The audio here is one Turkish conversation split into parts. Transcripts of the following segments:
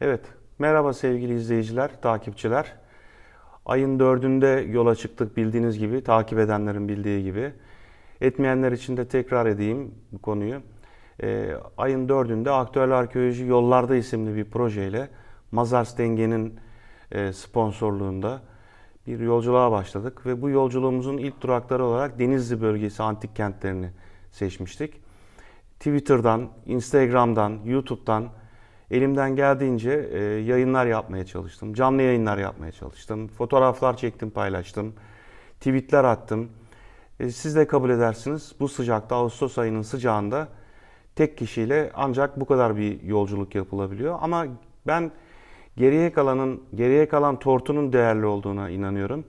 Evet, merhaba sevgili izleyiciler, takipçiler. Ayın dördünde yola çıktık bildiğiniz gibi, takip edenlerin bildiği gibi. Etmeyenler için de tekrar edeyim bu konuyu. Ee, ayın dördünde Aktüel Arkeoloji Yollarda isimli bir projeyle Mazars Denge'nin e, sponsorluğunda bir yolculuğa başladık. Ve bu yolculuğumuzun ilk durakları olarak Denizli bölgesi antik kentlerini seçmiştik. Twitter'dan, Instagram'dan, YouTube'dan elimden geldiğince e, yayınlar yapmaya çalıştım. Canlı yayınlar yapmaya çalıştım. Fotoğraflar çektim, paylaştım. Tweetler attım. E, siz de kabul edersiniz. Bu sıcakta, Ağustos ayının sıcağında tek kişiyle ancak bu kadar bir yolculuk yapılabiliyor. Ama ben geriye kalanın, geriye kalan tortunun değerli olduğuna inanıyorum.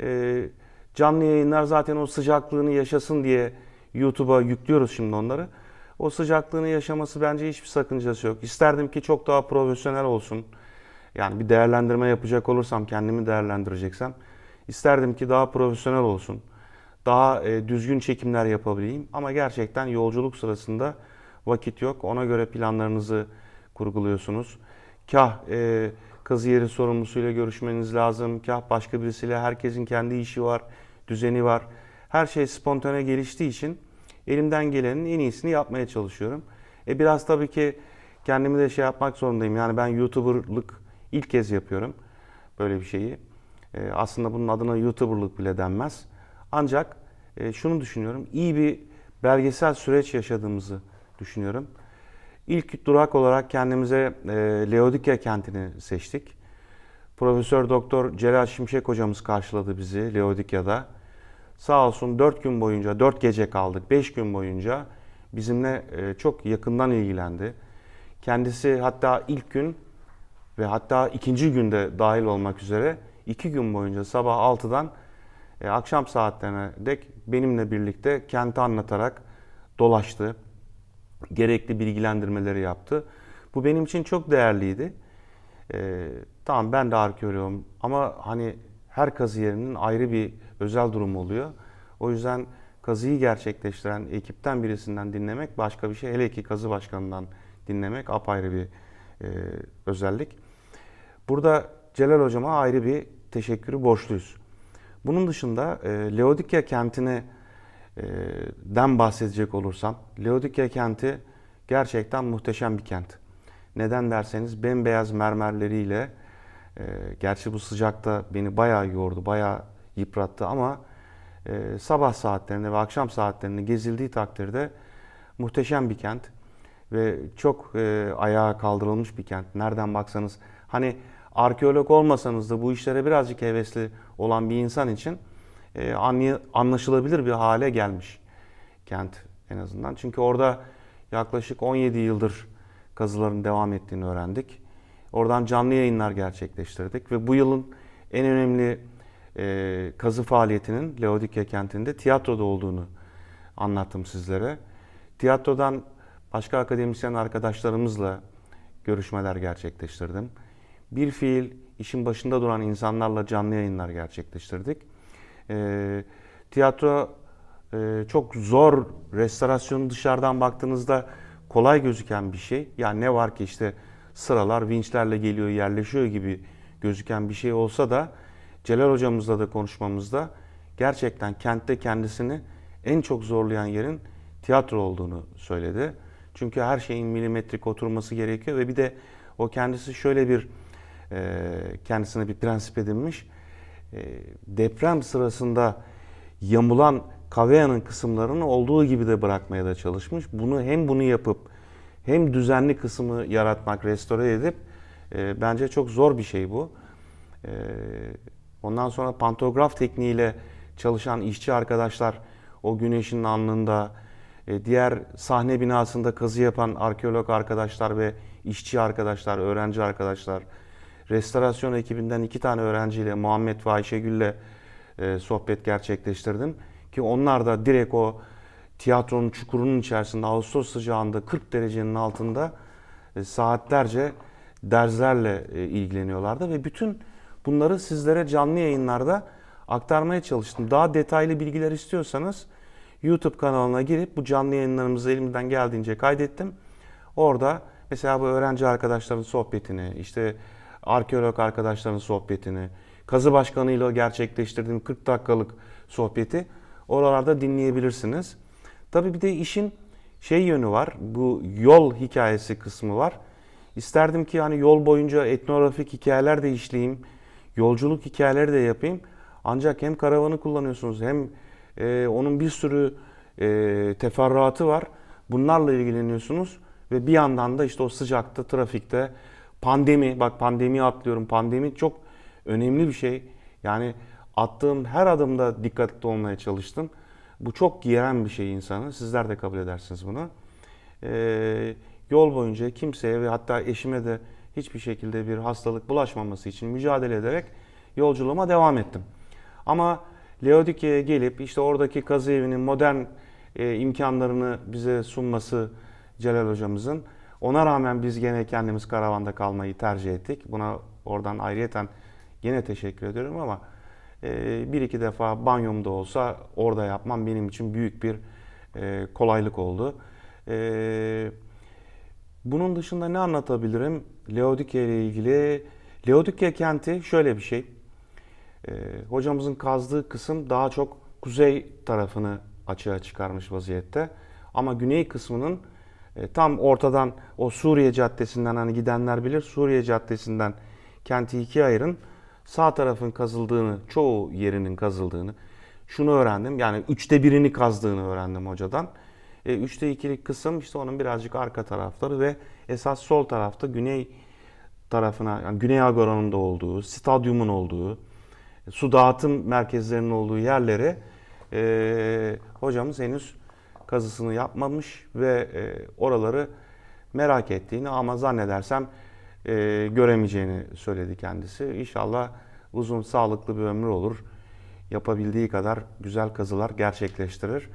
E, canlı yayınlar zaten o sıcaklığını yaşasın diye YouTube'a yüklüyoruz şimdi onları. O sıcaklığını yaşaması bence hiçbir sakıncası yok. İsterdim ki çok daha profesyonel olsun. Yani bir değerlendirme yapacak olursam, kendimi değerlendireceksem isterdim ki daha profesyonel olsun. Daha e, düzgün çekimler yapabileyim. Ama gerçekten yolculuk sırasında vakit yok. Ona göre planlarınızı kurguluyorsunuz. Kah e, kazı yeri sorumlusuyla görüşmeniz lazım. Kah başka birisiyle herkesin kendi işi var, düzeni var. Her şey spontane geliştiği için elimden gelenin en iyisini yapmaya çalışıyorum. E biraz tabii ki kendimi de şey yapmak zorundayım. Yani ben YouTuber'lık ilk kez yapıyorum böyle bir şeyi. E, aslında bunun adına YouTuber'lık bile denmez. Ancak e, şunu düşünüyorum. iyi bir belgesel süreç yaşadığımızı düşünüyorum. İlk durak olarak kendimize e, Leodikya kentini seçtik. Profesör Doktor Celal Şimşek hocamız karşıladı bizi Leodikya'da. Sağ olsun 4 gün boyunca, 4 gece kaldık, 5 gün boyunca bizimle e, çok yakından ilgilendi. Kendisi hatta ilk gün ve hatta ikinci günde dahil olmak üzere 2 gün boyunca sabah 6'dan e, akşam saatlerine dek benimle birlikte kenti anlatarak dolaştı. Gerekli bilgilendirmeleri yaptı. Bu benim için çok değerliydi. E, tamam ben de arkeoloğum ama hani her kazı yerinin ayrı bir özel durumu oluyor. O yüzden kazıyı gerçekleştiren ekipten birisinden dinlemek başka bir şey. Hele ki kazı başkanından dinlemek apayrı bir e, özellik. Burada Celal hocama ayrı bir teşekkürü borçluyuz. Bunun dışında e, Leodikya kentine e, den bahsedecek olursam, Leodikya kenti gerçekten muhteşem bir kent. Neden derseniz bembeyaz mermerleriyle, e, gerçi bu sıcakta beni bayağı yordu, bayağı yıprattı ama e, sabah saatlerinde ve akşam saatlerinde gezildiği takdirde muhteşem bir kent ve çok e, ayağa kaldırılmış bir kent. Nereden baksanız hani arkeolog olmasanız da bu işlere birazcık hevesli olan bir insan için e, anlaşılabilir bir hale gelmiş kent en azından. Çünkü orada yaklaşık 17 yıldır kazıların devam ettiğini öğrendik. Oradan canlı yayınlar gerçekleştirdik ve bu yılın en önemli e, kazı faaliyetinin Leodikya kentinde tiyatroda olduğunu anlattım sizlere. Tiyatrodan başka akademisyen arkadaşlarımızla görüşmeler gerçekleştirdim. Bir fiil işin başında duran insanlarla canlı yayınlar gerçekleştirdik. E, tiyatro e, çok zor, restorasyonu dışarıdan baktığınızda kolay gözüken bir şey. Yani ne var ki işte sıralar vinçlerle geliyor, yerleşiyor gibi gözüken bir şey olsa da Celal hocamızla da konuşmamızda gerçekten kentte kendisini en çok zorlayan yerin tiyatro olduğunu söyledi. Çünkü her şeyin milimetrik oturması gerekiyor ve bir de o kendisi şöyle bir e, kendisine bir prensip edinmiş. E, deprem sırasında yamulan kaveyanın kısımlarını olduğu gibi de bırakmaya da çalışmış. Bunu hem bunu yapıp hem düzenli kısmı yaratmak, restore edip e, bence çok zor bir şey bu. Ondan sonra pantograf tekniğiyle çalışan işçi arkadaşlar o güneşin alnında, e, diğer sahne binasında kazı yapan arkeolog arkadaşlar ve işçi arkadaşlar, öğrenci arkadaşlar, restorasyon ekibinden iki tane öğrenciyle Muhammed ve Ayşegül'le e, sohbet gerçekleştirdim. Ki onlar da direkt o tiyatronun çukurunun içerisinde Ağustos sıcağında 40 derecenin altında e, saatlerce derslerle e, ilgileniyorlardı ve bütün bunları sizlere canlı yayınlarda aktarmaya çalıştım. Daha detaylı bilgiler istiyorsanız YouTube kanalına girip bu canlı yayınlarımızı elimden geldiğince kaydettim. Orada Mesela bu öğrenci arkadaşların sohbetini, işte arkeolog arkadaşların sohbetini, kazı başkanıyla gerçekleştirdiğim 40 dakikalık sohbeti oralarda dinleyebilirsiniz. Tabii bir de işin şey yönü var. Bu yol hikayesi kısmı var. İsterdim ki hani yol boyunca etnografik hikayeler de işleyeyim. Yolculuk hikayeleri de yapayım. Ancak hem karavanı kullanıyorsunuz hem e, onun bir sürü e, teferruatı var. Bunlarla ilgileniyorsunuz ve bir yandan da işte o sıcakta, trafikte, pandemi, bak pandemiyi atlıyorum. Pandemi çok önemli bir şey. Yani attığım her adımda dikkatli olmaya çalıştım. Bu çok giren bir şey insanı. Sizler de kabul edersiniz bunu. Ee, yol boyunca kimseye ve hatta eşime de hiçbir şekilde bir hastalık bulaşmaması için mücadele ederek yolculuğuma devam ettim. Ama Laodikya'ya gelip işte oradaki kazı evinin modern e, imkanlarını bize sunması Celal hocamızın. Ona rağmen biz gene kendimiz karavanda kalmayı tercih ettik. Buna oradan ayrıyeten gene teşekkür ediyorum ama e, bir iki defa banyomda olsa orada yapmam benim için büyük bir e, kolaylık oldu. E, bunun dışında ne anlatabilirim? Laodikya ile ilgili. Laodikya kenti şöyle bir şey. E, hocamızın kazdığı kısım daha çok kuzey tarafını açığa çıkarmış vaziyette. Ama güney kısmının e, tam ortadan o Suriye Caddesi'nden hani gidenler bilir. Suriye Caddesi'nden kenti ikiye ayırın. Sağ tarafın kazıldığını, çoğu yerinin kazıldığını şunu öğrendim. Yani üçte birini kazdığını öğrendim hocadan. E, üçte ikilik kısım işte onun birazcık arka tarafları ve esas sol tarafta güney tarafına, yani Güney Agora'nın da olduğu, stadyumun olduğu, su dağıtım merkezlerinin olduğu yerlere e, hocamız henüz kazısını yapmamış ve e, oraları merak ettiğini ama zannedersem e, göremeyeceğini söyledi kendisi. İnşallah uzun sağlıklı bir ömrü olur. Yapabildiği kadar güzel kazılar gerçekleştirir.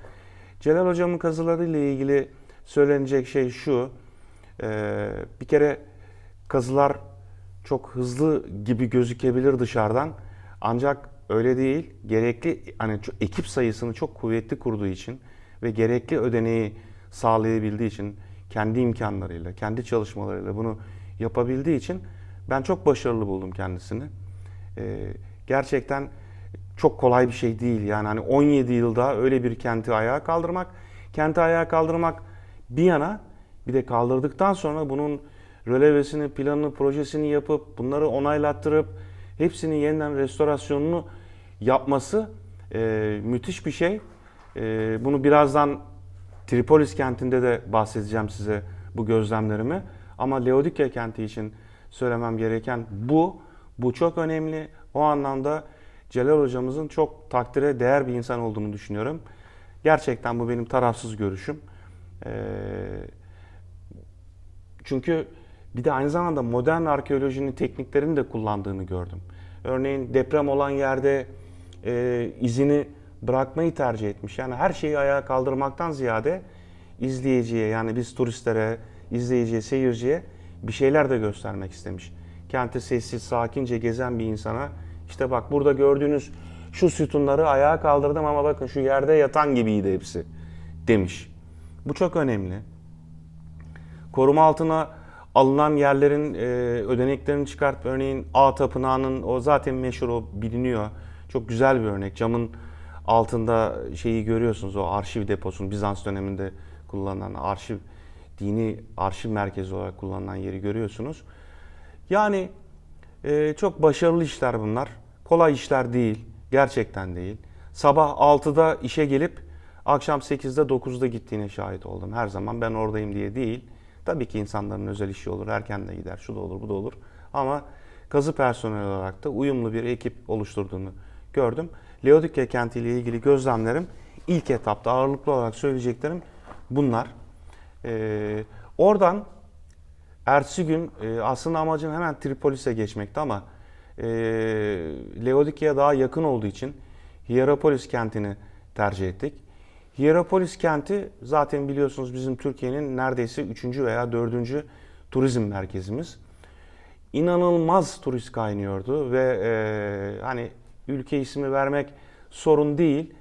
Celal hocamın kazıları ile ilgili söylenecek şey şu. E, bir kere kazılar çok hızlı gibi gözükebilir dışarıdan. Ancak öyle değil. Gerekli hani ekip sayısını çok kuvvetli kurduğu için ve gerekli ödeneği sağlayabildiği için kendi imkanlarıyla, kendi çalışmalarıyla bunu yapabildiği için ben çok başarılı buldum kendisini. Ee, gerçekten çok kolay bir şey değil. Yani hani 17 yılda öyle bir kenti ayağa kaldırmak, kenti ayağa kaldırmak bir yana bir de kaldırdıktan sonra bunun rölevesini, planını, projesini yapıp bunları onaylattırıp hepsinin yeniden restorasyonunu yapması e, müthiş bir şey. E, bunu birazdan Tripolis kentinde de bahsedeceğim size bu gözlemlerimi. Ama Laodikya kenti için söylemem gereken bu. Bu çok önemli. O anlamda Celal hocamızın çok takdire değer bir insan olduğunu düşünüyorum. Gerçekten bu benim tarafsız görüşüm. Ee, çünkü bir de aynı zamanda modern arkeolojinin tekniklerini de kullandığını gördüm. Örneğin deprem olan yerde e, izini bırakmayı tercih etmiş. Yani her şeyi ayağa kaldırmaktan ziyade izleyiciye yani biz turistlere, izleyiciye, seyirciye bir şeyler de göstermek istemiş. Kenti sessiz, sakince gezen bir insana işte bak burada gördüğünüz şu sütunları ayağa kaldırdım ama bakın şu yerde yatan gibiydi hepsi demiş. Bu çok önemli. Koruma altına alınan yerlerin e, ödeneklerini çıkartıp örneğin A Tapınağı'nın o zaten meşhur o biliniyor. Çok güzel bir örnek. Camın altında şeyi görüyorsunuz o arşiv deposunu Bizans döneminde kullanılan arşiv dini arşiv merkezi olarak kullanılan yeri görüyorsunuz. Yani e, çok başarılı işler bunlar. Kolay işler değil. Gerçekten değil. Sabah 6'da işe gelip akşam 8'de 9'da gittiğine şahit oldum. Her zaman ben oradayım diye değil. Tabii ki insanların özel işi olur. Erken de gider. Şu da olur, bu da olur. Ama kazı personeli olarak da uyumlu bir ekip oluşturduğunu gördüm. Laodikya kenti ile ilgili gözlemlerim ilk etapta ağırlıklı olarak söyleyeceklerim bunlar. Ee, oradan ertesi gün e, aslında amacım hemen Tripolis'e geçmekti ama e, Laodikya'ya daha yakın olduğu için Hierapolis kentini tercih ettik. Hierapolis kenti zaten biliyorsunuz bizim Türkiye'nin neredeyse 3. veya 4. turizm merkezimiz. İnanılmaz turist kaynıyordu ve e, hani ülke ismi vermek sorun değil.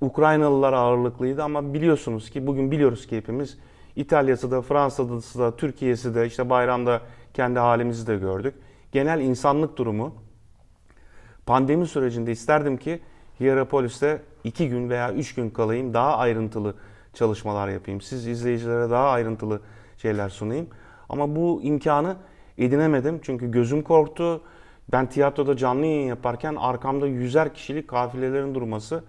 Ukraynalılar ağırlıklıydı ama biliyorsunuz ki bugün biliyoruz ki hepimiz İtalya'sı da, Fransa'sı da, Türkiye'si de, işte bayramda kendi halimizi de gördük. Genel insanlık durumu pandemi sürecinde isterdim ki Hierapolis'te iki gün veya üç gün kalayım, daha ayrıntılı çalışmalar yapayım. Siz izleyicilere daha ayrıntılı şeyler sunayım. Ama bu imkanı edinemedim çünkü gözüm korktu. Ben tiyatroda canlı yayın yaparken arkamda yüzer kişilik kafilelerin durması,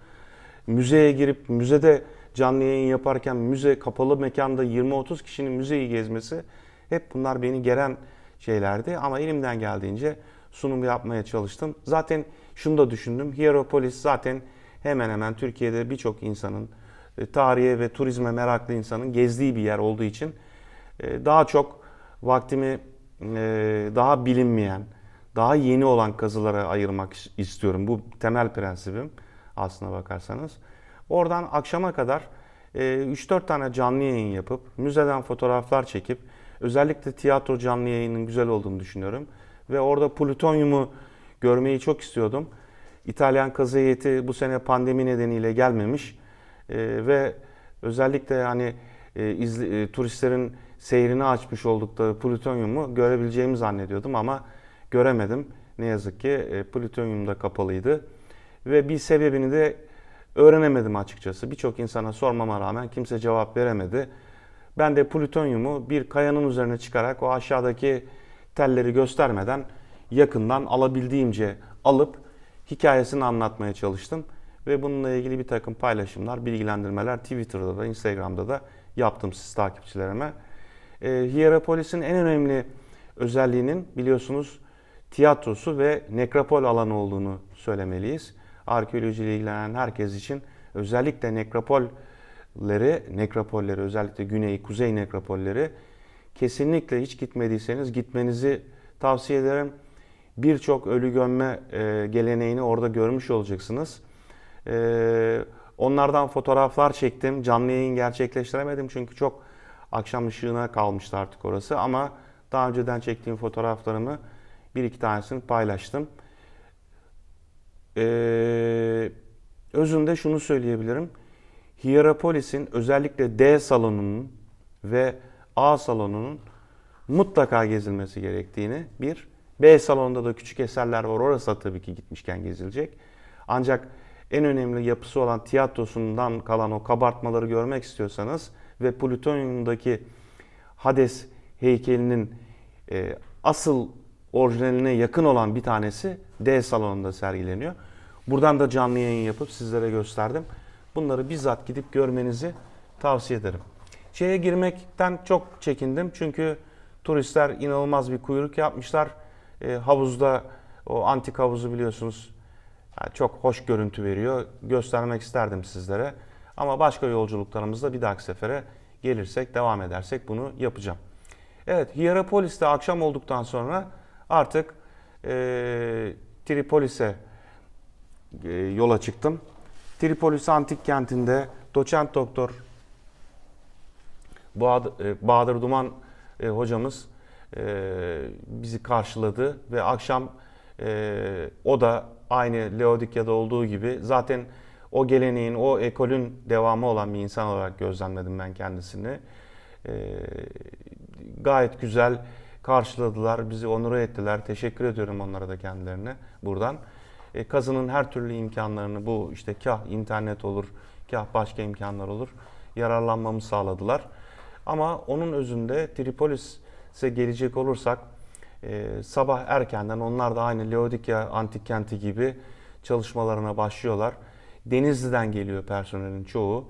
müzeye girip müzede canlı yayın yaparken müze kapalı mekanda 20-30 kişinin müzeyi gezmesi hep bunlar beni geren şeylerdi. Ama elimden geldiğince sunum yapmaya çalıştım. Zaten şunu da düşündüm. Hierapolis zaten hemen hemen Türkiye'de birçok insanın e, tarihe ve turizme meraklı insanın gezdiği bir yer olduğu için e, daha çok vaktimi e, daha bilinmeyen, daha yeni olan kazılara ayırmak istiyorum. Bu temel prensibim aslına bakarsanız. Oradan akşama kadar 3-4 tane canlı yayın yapıp, müzeden fotoğraflar çekip, özellikle tiyatro canlı yayının güzel olduğunu düşünüyorum. Ve orada plütonyumu görmeyi çok istiyordum. İtalyan kazı heyeti bu sene pandemi nedeniyle gelmemiş. Ee, ve özellikle hani e, izli, e, turistlerin seyrini açmış oldukları plütonyumu görebileceğimi zannediyordum ama göremedim. Ne yazık ki e, plütonyum da kapalıydı. Ve bir sebebini de öğrenemedim açıkçası. Birçok insana sormama rağmen kimse cevap veremedi. Ben de plütonyumu bir kayanın üzerine çıkarak o aşağıdaki telleri göstermeden yakından alabildiğimce alıp hikayesini anlatmaya çalıştım. Ve bununla ilgili bir takım paylaşımlar, bilgilendirmeler Twitter'da da, Instagram'da da yaptım siz takipçilerime. E, Hierapolis'in en önemli özelliğinin biliyorsunuz tiyatrosu ve nekropol alanı olduğunu söylemeliyiz. Arkeolojiyle ilgilenen herkes için özellikle nekropolleri, nekropolleri özellikle güney, kuzey nekropolleri kesinlikle hiç gitmediyseniz gitmenizi tavsiye ederim. Birçok ölü gömme e, geleneğini orada görmüş olacaksınız. E, onlardan fotoğraflar çektim. Canlı yayın gerçekleştiremedim çünkü çok akşam ışığına kalmıştı artık orası. Ama daha önceden çektiğim fotoğraflarımı bir iki tanesini paylaştım. Ee, özünde şunu söyleyebilirim. Hierapolis'in özellikle D salonunun ve A salonunun mutlaka gezilmesi gerektiğini bir. B salonunda da küçük eserler var. Orası tabii ki gitmişken gezilecek. Ancak en önemli yapısı olan tiyatrosundan kalan o kabartmaları görmek istiyorsanız ve plütonyumdaki Hades heykelinin e, asıl orijinaline yakın olan bir tanesi D salonunda sergileniyor. Buradan da canlı yayın yapıp sizlere gösterdim. Bunları bizzat gidip görmenizi tavsiye ederim. Şeye girmekten çok çekindim çünkü turistler inanılmaz bir kuyruk yapmışlar. E, havuzda o antik havuzu biliyorsunuz yani çok hoş görüntü veriyor. Göstermek isterdim sizlere. Ama başka yolculuklarımızda bir dahaki sefere gelirsek, devam edersek bunu yapacağım. Evet, Hierapolis'te akşam olduktan sonra artık e, Tripolis'e e, yola çıktım. Tripolis antik kentinde doçent doktor Bahadır, e, Duman e, hocamız e, bizi karşıladı ve akşam o da aynı Laodikya'da olduğu gibi zaten o geleneğin, o ekolün devamı olan bir insan olarak gözlemledim ben kendisini. Gayet güzel karşıladılar, bizi onur ettiler. Teşekkür ediyorum onlara da kendilerine buradan. E, kazının her türlü imkanlarını bu işte kah internet olur, kah başka imkanlar olur yararlanmamı sağladılar. Ama onun özünde Tripolis'e gelecek olursak e, sabah erkenden onlar da aynı Laodikya antik kenti gibi çalışmalarına başlıyorlar. Denizli'den geliyor personelin çoğu.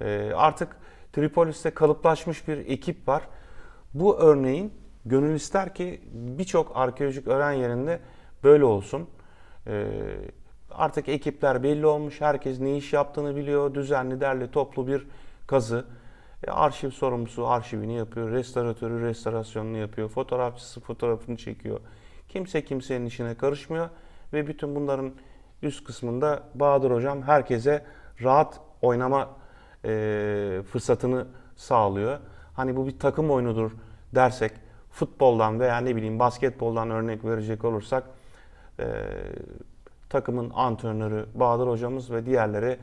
E, artık Tripolis'te kalıplaşmış bir ekip var. Bu örneğin gönül ister ki birçok arkeolojik öğren yerinde böyle olsun. E, artık ekipler belli olmuş. Herkes ne iş yaptığını biliyor. Düzenli, derli, toplu bir kazı. E, arşiv sorumlusu arşivini yapıyor, restoratörü restorasyonunu yapıyor, fotoğrafçısı fotoğrafını çekiyor. Kimse kimsenin işine karışmıyor ve bütün bunların üst kısmında Bahadır Hocam herkese rahat oynama e, fırsatını sağlıyor. Hani bu bir takım oyunudur dersek futboldan veya ne bileyim basketboldan örnek verecek olursak e, takımın antrenörü Bahadır hocamız ve diğerleri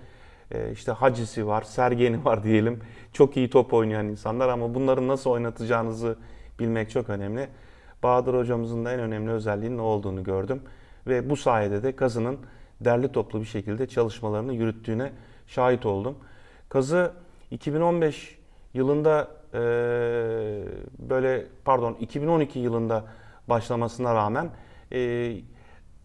e, işte Hacisi var, Sergen'i var diyelim. Çok iyi top oynayan insanlar ama bunları nasıl oynatacağınızı bilmek çok önemli. Bahadır hocamızın da en önemli özelliğinin o olduğunu gördüm. Ve bu sayede de kazının derli toplu bir şekilde çalışmalarını yürüttüğüne şahit oldum. Kazı 2015 yılında e, böyle pardon 2012 yılında başlamasına rağmen e,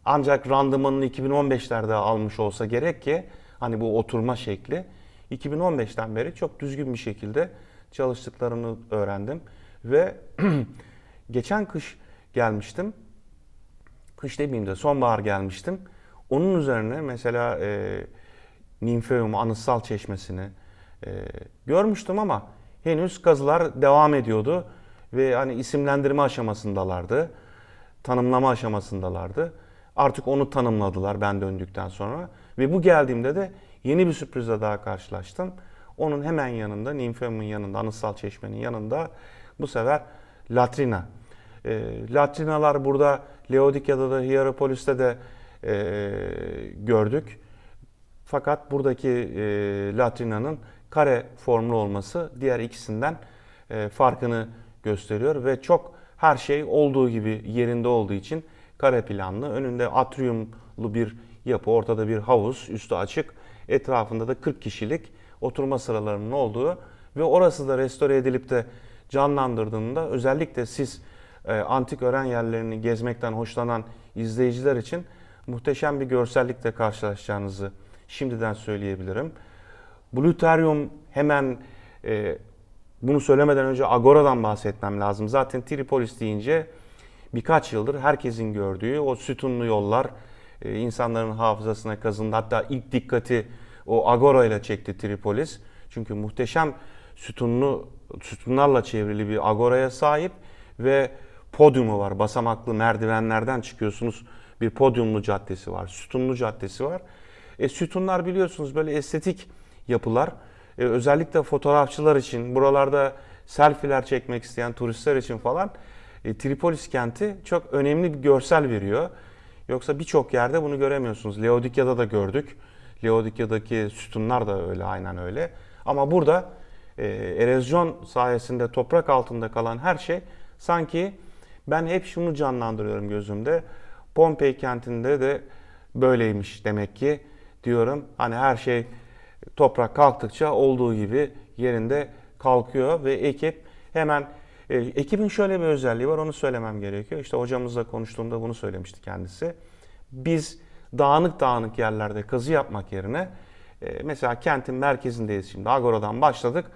ancak randımanını 2015'lerde almış olsa gerek ki hani bu oturma şekli 2015'ten beri çok düzgün bir şekilde çalıştıklarını öğrendim ve geçen kış gelmiştim. Kış demeyeyim de sonbahar gelmiştim. Onun üzerine mesela e, Ninfeum anıtsal çeşmesini e, görmüştüm ama henüz kazılar devam ediyordu ve hani isimlendirme aşamasındalardı. Tanımlama aşamasındalardı. Artık onu tanımladılar ben döndükten sonra ve bu geldiğimde de yeni bir sürprizle daha karşılaştım. Onun hemen yanında, Ninfeum'un yanında, anıtsal çeşmenin yanında bu sefer latrina. E, latrinalar burada Laodikya'da da Hierapolis'te de e, gördük. Fakat buradaki e, latrinanın kare formlu olması diğer ikisinden e, farkını gösteriyor ve çok her şey olduğu gibi yerinde olduğu için kare planlı. Önünde atriumlu bir yapı, ortada bir havuz, üstü açık. Etrafında da 40 kişilik oturma sıralarının olduğu ve orası da restore edilip de canlandırdığında özellikle siz e, antik öğren yerlerini gezmekten hoşlanan izleyiciler için muhteşem bir görsellikle karşılaşacağınızı şimdiden söyleyebilirim. Bluterium hemen e, bunu söylemeden önce Agora'dan bahsetmem lazım. Zaten Tripolis deyince birkaç yıldır herkesin gördüğü o sütunlu yollar e, insanların hafızasına kazındı. Hatta ilk dikkati o Agora ile çekti Tripolis. Çünkü muhteşem sütunlu sütunlarla çevrili bir agoraya sahip ve podyumu var. Basamaklı merdivenlerden çıkıyorsunuz. Bir podyumlu caddesi var, sütunlu caddesi var. E, sütunlar biliyorsunuz böyle estetik yapılar. E, özellikle fotoğrafçılar için, buralarda selfiler çekmek isteyen turistler için falan e, Tripolis kenti çok önemli bir görsel veriyor. Yoksa birçok yerde bunu göremiyorsunuz. Laodikya'da da gördük. Laodikya'daki sütunlar da öyle, aynen öyle. Ama burada e, erozyon sayesinde toprak altında kalan her şey sanki ben hep şunu canlandırıyorum gözümde. Pompei kentinde de böyleymiş demek ki diyorum. Hani her şey toprak kalktıkça olduğu gibi yerinde kalkıyor ve ekip hemen e, ekibin şöyle bir özelliği var onu söylemem gerekiyor. İşte hocamızla konuştuğumda bunu söylemişti kendisi. Biz dağınık dağınık yerlerde kazı yapmak yerine e, mesela kentin merkezindeyiz şimdi Agora'dan başladık.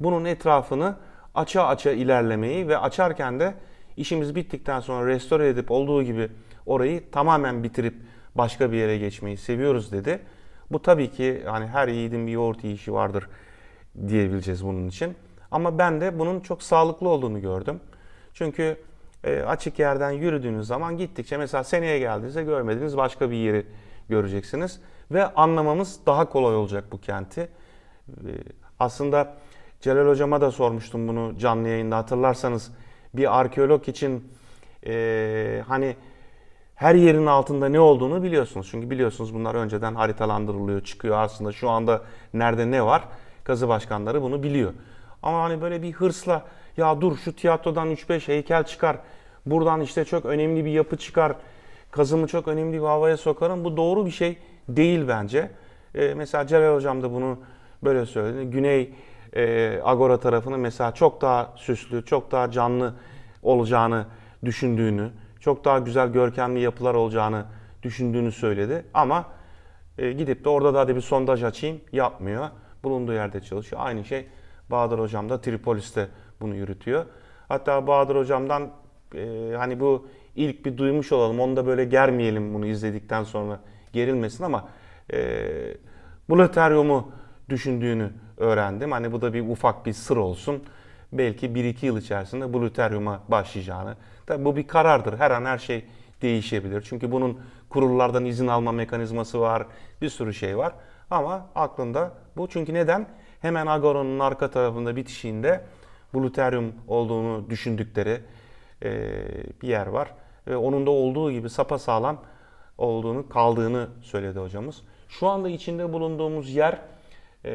Bunun etrafını aça aça ilerlemeyi ve açarken de işimiz bittikten sonra restore edip olduğu gibi orayı tamamen bitirip başka bir yere geçmeyi seviyoruz dedi. Bu tabii ki hani her yiğidin bir yoğurt yiyişi vardır diyebileceğiz bunun için. Ama ben de bunun çok sağlıklı olduğunu gördüm. Çünkü e, açık yerden yürüdüğünüz zaman gittikçe mesela seneye geldiğinizde görmediğiniz başka bir yeri göreceksiniz. Ve anlamamız daha kolay olacak bu kenti. E, aslında Celal Hocama da sormuştum bunu canlı yayında hatırlarsanız. Bir arkeolog için e, hani her yerin altında ne olduğunu biliyorsunuz. Çünkü biliyorsunuz bunlar önceden haritalandırılıyor, çıkıyor. Aslında şu anda nerede ne var kazı başkanları bunu biliyor. Ama hani böyle bir hırsla ya dur şu tiyatrodan 3-5 heykel çıkar. Buradan işte çok önemli bir yapı çıkar. Kazımı çok önemli bir havaya sokarım. Bu doğru bir şey değil bence. Ee, mesela Celal Hocam da bunu böyle söyledi. Güney e, Agora tarafını mesela çok daha süslü, çok daha canlı olacağını düşündüğünü, çok daha güzel görkemli yapılar olacağını düşündüğünü söyledi. Ama e, gidip de orada da hadi bir sondaj açayım yapmıyor. Bulunduğu yerde çalışıyor. Aynı şey Bahadır Hocam da Tripolis'te bunu yürütüyor. Hatta Bahadır Hocam'dan e, hani bu ilk bir duymuş olalım. Onu da böyle germeyelim bunu izledikten sonra gerilmesin ama e, Bulaterium'u düşündüğünü öğrendim. Hani bu da bir ufak bir sır olsun. Belki 1-2 yıl içerisinde Bluterium'a başlayacağını. Tabii bu bir karardır. Her an her şey değişebilir. Çünkü bunun kurullardan izin alma mekanizması var. Bir sürü şey var. Ama aklında bu. Çünkü neden? Hemen Agora'nın arka tarafında bitişiğinde Bluterium olduğunu düşündükleri e, bir yer var. Ve onun da olduğu gibi sapasağlam olduğunu, kaldığını söyledi hocamız. Şu anda içinde bulunduğumuz yer Ee,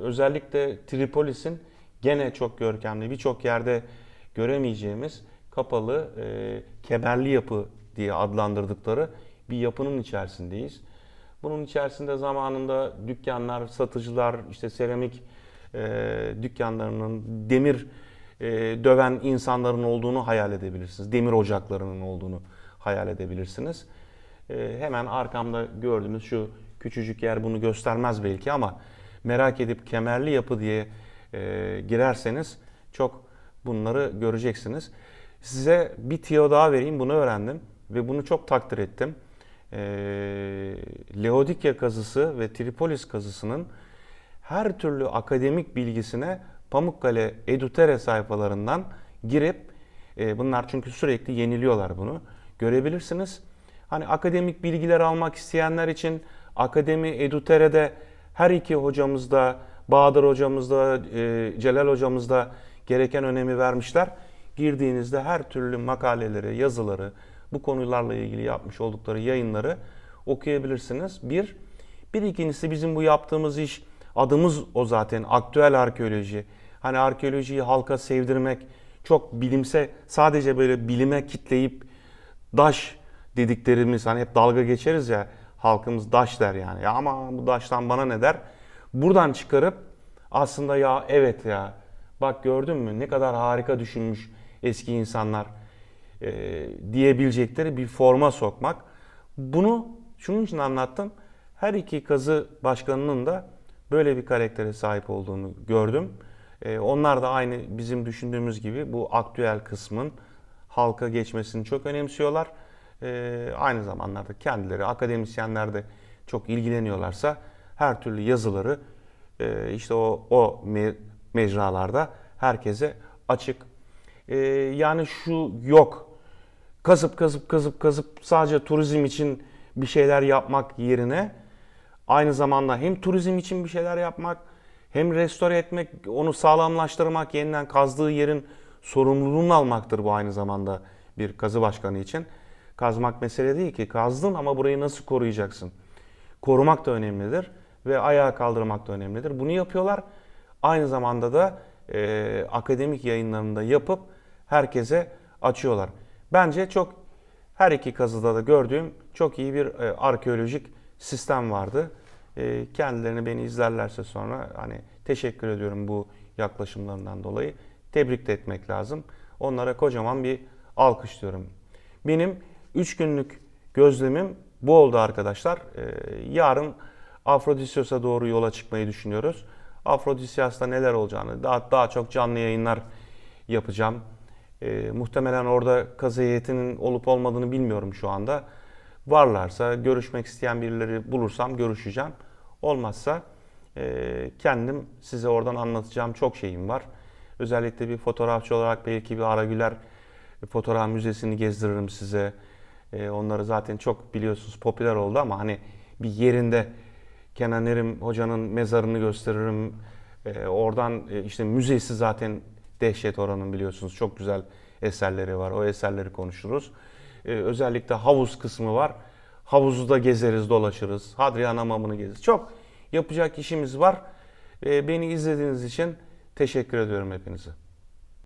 özellikle Tripolis'in gene çok görkemli birçok yerde göremeyeceğimiz kapalı e, kemerli yapı diye adlandırdıkları bir yapının içerisindeyiz. Bunun içerisinde zamanında dükkanlar, satıcılar, işte seramik e, dükkanlarının demir e, döven insanların olduğunu hayal edebilirsiniz. Demir ocaklarının olduğunu hayal edebilirsiniz. E, hemen arkamda gördüğünüz şu küçücük yer bunu göstermez belki ama merak edip kemerli yapı diye e, girerseniz çok bunları göreceksiniz. Size bir tiyo daha vereyim bunu öğrendim ve bunu çok takdir ettim. E, Laodikya kazısı ve Tripolis kazısının her türlü akademik bilgisine Pamukkale Edutere sayfalarından girip e, bunlar çünkü sürekli yeniliyorlar bunu görebilirsiniz. Hani akademik bilgiler almak isteyenler için Akademi Edutere'de her iki hocamız da Bahadır hocamız da e, Celal hocamız da gereken önemi vermişler. Girdiğinizde her türlü makaleleri, yazıları, bu konularla ilgili yapmış oldukları yayınları okuyabilirsiniz. Bir. Bir ikincisi bizim bu yaptığımız iş adımız o zaten aktüel arkeoloji. Hani arkeolojiyi halka sevdirmek çok bilimse sadece böyle bilime kitleyip daş dediklerimiz hani hep dalga geçeriz ya halkımız daş der yani. Ya ama bu daştan bana ne der? Buradan çıkarıp aslında ya evet ya bak gördün mü ne kadar harika düşünmüş eski insanlar e, diyebilecekleri bir forma sokmak. Bunu şunun için anlattım. Her iki kazı başkanının da böyle bir karaktere sahip olduğunu gördüm. E, onlar da aynı bizim düşündüğümüz gibi bu aktüel kısmın halka geçmesini çok önemsiyorlar. E, aynı zamanlarda kendileri akademisyenler de çok ilgileniyorlarsa her türlü yazıları e, işte o, o me- mecralarda herkese açık. E, yani şu yok. Kazıp kazıp kazıp kazıp sadece turizm için bir şeyler yapmak yerine aynı zamanda hem turizm için bir şeyler yapmak hem restore etmek, onu sağlamlaştırmak, yeniden kazdığı yerin sorumluluğunu almaktır bu aynı zamanda bir kazı başkanı için. Kazmak mesele değil ki. Kazdın ama burayı nasıl koruyacaksın? Korumak da önemlidir ve ayağa kaldırmak da önemlidir. Bunu yapıyorlar. Aynı zamanda da e, akademik yayınlarında yapıp herkese açıyorlar. Bence çok her iki kazıda da gördüğüm çok iyi bir e, arkeolojik sistem vardı. E, kendilerini beni izlerlerse sonra hani teşekkür ediyorum bu yaklaşımlarından dolayı. Tebrik de etmek lazım. Onlara kocaman bir alkış diyorum. Benim 3 günlük gözlemim bu oldu arkadaşlar. E, yarın Afrodisyos'a doğru yola çıkmayı düşünüyoruz. Afrodisyos'ta neler olacağını daha daha çok canlı yayınlar yapacağım. E, muhtemelen orada kazı heyetinin olup olmadığını bilmiyorum şu anda. Varlarsa görüşmek isteyen birileri bulursam görüşeceğim. Olmazsa e, kendim size oradan anlatacağım çok şeyim var. Özellikle bir fotoğrafçı olarak belki bir Aragüler fotoğraf müzesini gezdiririm size. E, onları zaten çok biliyorsunuz popüler oldu ama hani bir yerinde Kenan Erim hocanın mezarını gösteririm. E, oradan e, işte müzesi zaten dehşet oranın biliyorsunuz. Çok güzel eserleri var. O eserleri konuşuruz. E, özellikle havuz kısmı var. Havuzu da gezeriz, dolaşırız. Hadrian Hamamı'nı gezeriz. Çok yapacak işimiz var. E, beni izlediğiniz için teşekkür ediyorum hepinize.